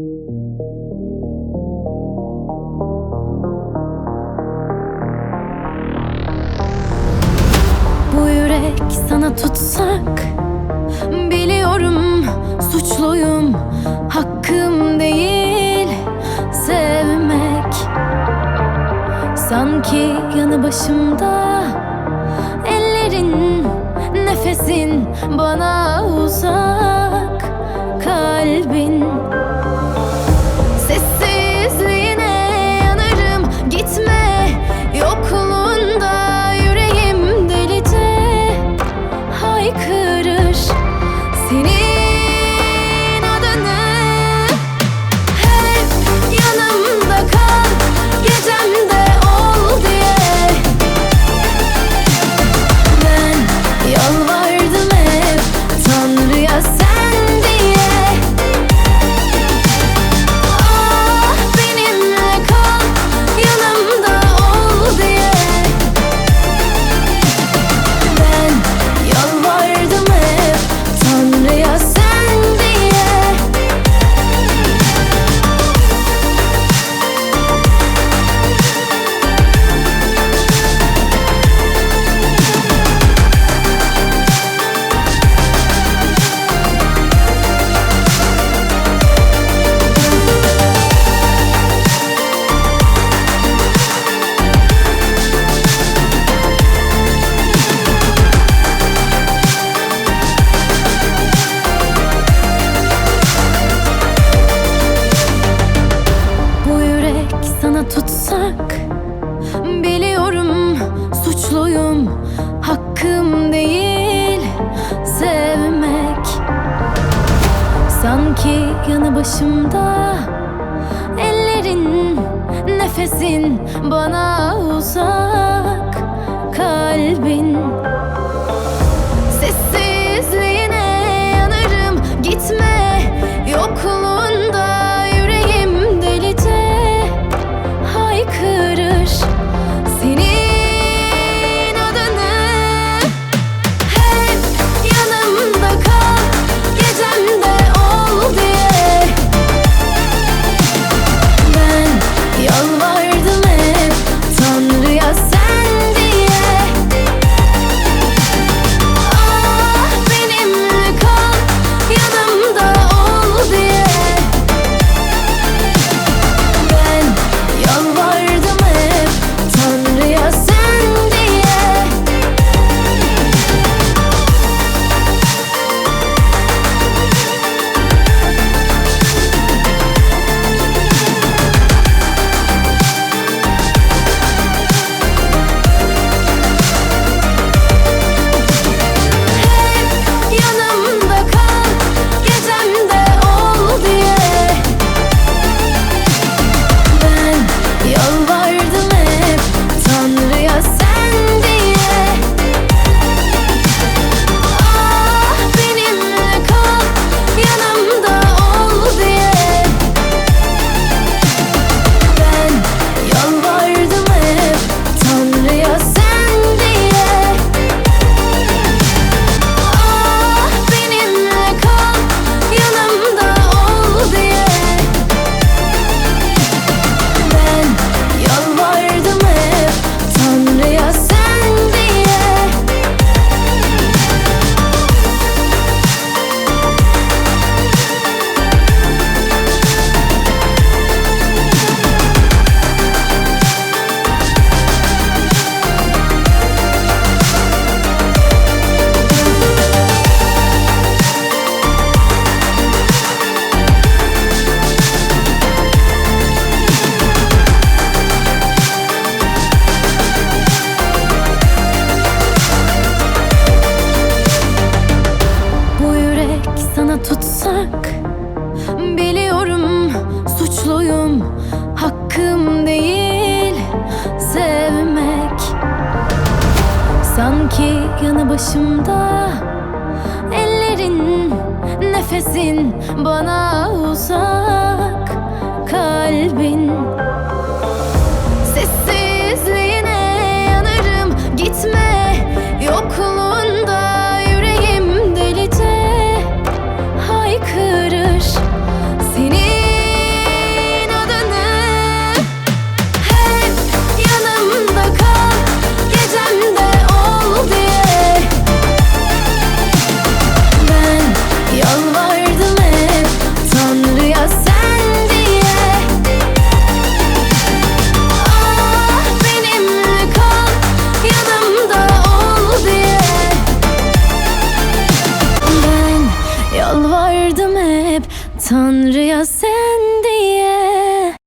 Bu yürek sana tutsak Biliyorum suçluyum Hakkım değil sevmek. Sanki yanı başımda Ellerin, nefesin bana uzak Kalbin yanı başımda. Ellerin, nefesin bana yanı başımda. Ellerin, nefesin bana uzak. Kalbin Tanrı'ya selam